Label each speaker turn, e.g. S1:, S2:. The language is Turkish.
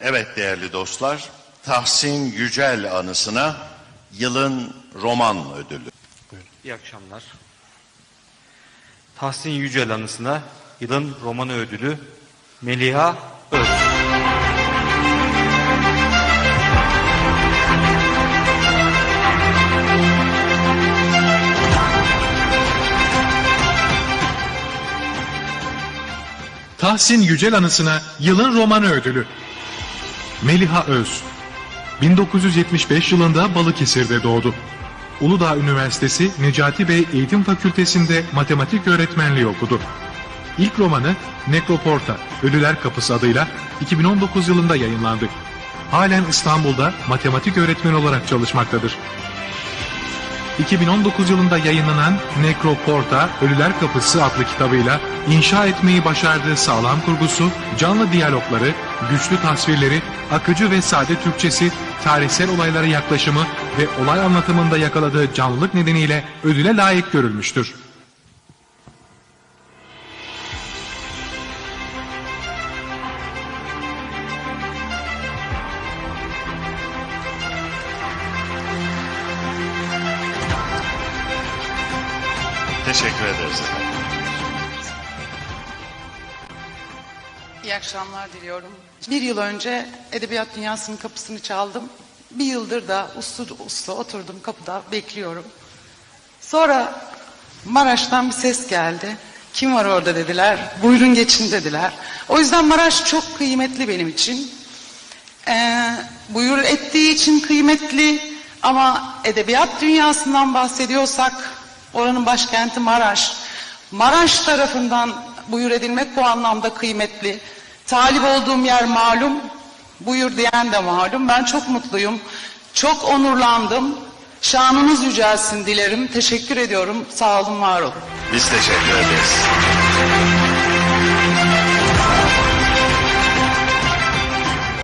S1: Evet değerli dostlar, Tahsin Yücel anısına yılın roman ödülü.
S2: İyi akşamlar. Tahsin Yücel anısına yılın romanı ödülü Meliha Öz.
S3: Tahsin Yücel anısına yılın romanı ödülü. Meliha Öz 1975 yılında Balıkesir'de doğdu. Uludağ Üniversitesi Necati Bey Eğitim Fakültesi'nde matematik öğretmenliği okudu. İlk romanı Nekroporta, Ölüler Kapısı adıyla 2019 yılında yayınlandı. Halen İstanbul'da matematik öğretmeni olarak çalışmaktadır. 2019 yılında yayınlanan Nekroporta Ölüler Kapısı adlı kitabıyla inşa etmeyi başardığı sağlam kurgusu, canlı diyalogları, güçlü tasvirleri, akıcı ve sade Türkçesi, tarihsel olaylara yaklaşımı ve olay anlatımında yakaladığı canlılık nedeniyle ödüle layık görülmüştür.
S1: Teşekkür ederiz.
S4: İyi akşamlar diliyorum. Bir yıl önce edebiyat dünyasının kapısını çaldım. Bir yıldır da uslu uslu oturdum kapıda bekliyorum. Sonra Maraş'tan bir ses geldi. Kim var orada dediler. Buyurun geçin dediler. O yüzden Maraş çok kıymetli benim için. Ee, buyur ettiği için kıymetli ama edebiyat dünyasından bahsediyorsak oranın başkenti Maraş. Maraş tarafından buyur edilmek bu anlamda kıymetli. Talip olduğum yer malum, buyur diyen de malum. Ben çok mutluyum, çok onurlandım. Şanınız yücelsin dilerim. Teşekkür ediyorum. Sağ olun, var olun.
S1: Biz teşekkür ederiz.